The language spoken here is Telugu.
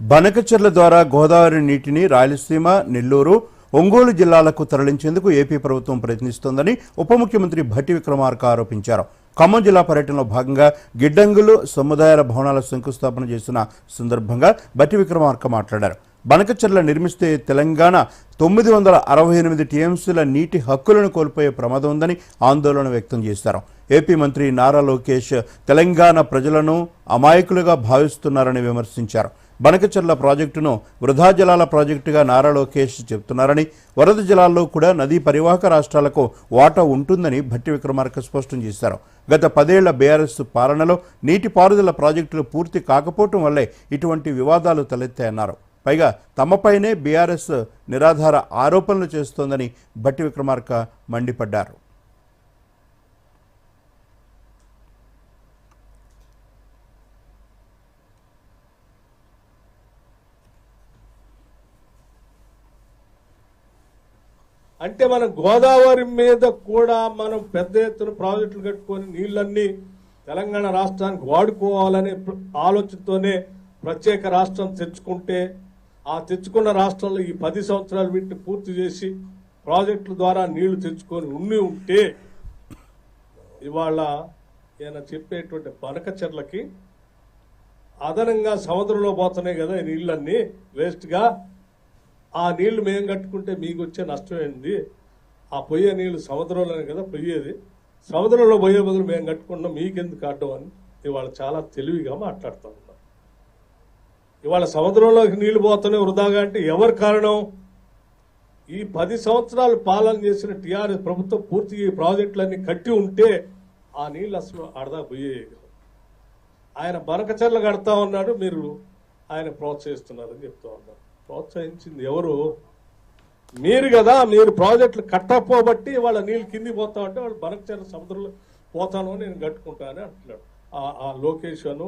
బనకచెర్ల ద్వారా గోదావరి నీటిని రాయలసీమ నెల్లూరు ఒంగోలు జిల్లాలకు తరలించేందుకు ఏపీ ప్రభుత్వం ప్రయత్నిస్తోందని ఉప ముఖ్యమంత్రి భట్టి విక్రమార్క ఆరోపించారు. ఖమ్మం జిల్లా పర్యటనలో భాగంగా గిడ్డంగులు సముదాయాల భవనాల శంకుస్థాపన చేసిన సందర్భంగా భట్టి విక్రమార్క మాట్లాడారు. బనకచెర్ల నిర్మిస్తే తెలంగాణ తొమ్మిది వందల అరవై ఎనిమిది టీఎంసీల నీటి హక్కులను కోల్పోయే ప్రమాదం ఉందని ఆందోళన వ్యక్తం చేశారు. ఏపీ మంత్రి నారా లోకేష్ తెలంగాణ ప్రజలను అమాయకులుగా భావిస్తున్నారని విమర్శించారు. బనకచర్ల ప్రాజెక్టును వృధా జలాల ప్రాజెక్టుగా నారా లోకేష్ చెబుతున్నారని వరద జలాల్లో కూడా నదీ పరివాహక రాష్ట్రాలకు వాటా ఉంటుందని భట్టి విక్రమార్క స్పష్టం చేశారు. గత పదేళ్ళ బీఆర్ఎస్ పాలనలో నీటిపారుదల ప్రాజెక్టులు పూర్తి కాకపోవటం వల్లే ఇటువంటి వివాదాలు తలెత్తాయన్నారు. పైగా తమపైనే బీఆర్ఎస్ నిరాధార ఆరోపణలు చేస్తోందని భట్టి విక్రమార్క మండిపడ్డారు. అంటే మనం గోదావరి మీద కూడా మనం పెద్ద ఎత్తున ప్రాజెక్టులు కట్టుకొని నీళ్ళన్నీ తెలంగాణ రాష్ట్రానికి వాడుకోవాలనే ఆలోచనతోనే ప్రత్యేక రాష్ట్రం తెచ్చుకుంటే ఆ తెచ్చుకున్న రాష్ట్రంలో ఈ పది సంవత్సరాలు వీటిని పూర్తి చేసి ప్రాజెక్టుల ద్వారా నీళ్ళు తెచ్చుకొని ఉండి ఉంటే ఇవాళ ఈయన చెప్పేటువంటి బనకచెర్లకి అదనంగా సముద్రంలో పోతున్నాయి కదా ఈ నీళ్ళన్నీ వేస్ట్గా ఆ నీళ్ళు మేము కట్టుకుంటే మీకు వచ్చే నష్టం ఏంది? ఆ పొయ్యే నీళ్ళు సముద్రంలోనే కదా పొయ్యేది. సముద్రంలో పోయే బదులు మేము కట్టుకున్నాం మీకెందుకు అడ్డం అని ఇవాళ చాలా తెలివిగా మాట్లాడుతూ ఉన్నారు ఇవాళ సముద్రంలోకి నీళ్ళు పోతున్నాయి వృధాగా అంటే ఎవరి కారణం? ఈ పది సంవత్సరాలు పాలన చేసిన టీఆర్ఎస్ ప్రభుత్వం పూర్తి ఈ ప్రాజెక్టులన్నీ కట్టి ఉంటే ఆ నీళ్ళు అసలు అడదా పోయేవి ఆయన బనకచర్ల కడతా ఉన్నాడు మీరు ఆయన ప్రోత్సహిస్తున్నారని చెప్తా ఉన్నారు ప్రోత్సహించింది ఎవరు? మీరు కదా మీరు ప్రాజెక్టులు కట్టకపోబట్టి వాళ్ళ నీళ్ళు కింది పోతా ఉంటే వాళ్ళు బనకచర్ల సముద్రంలో పోతాను నేను కట్టుకుంటానని అంటున్నాడు. ఆ- ఆ లోకేష్ అను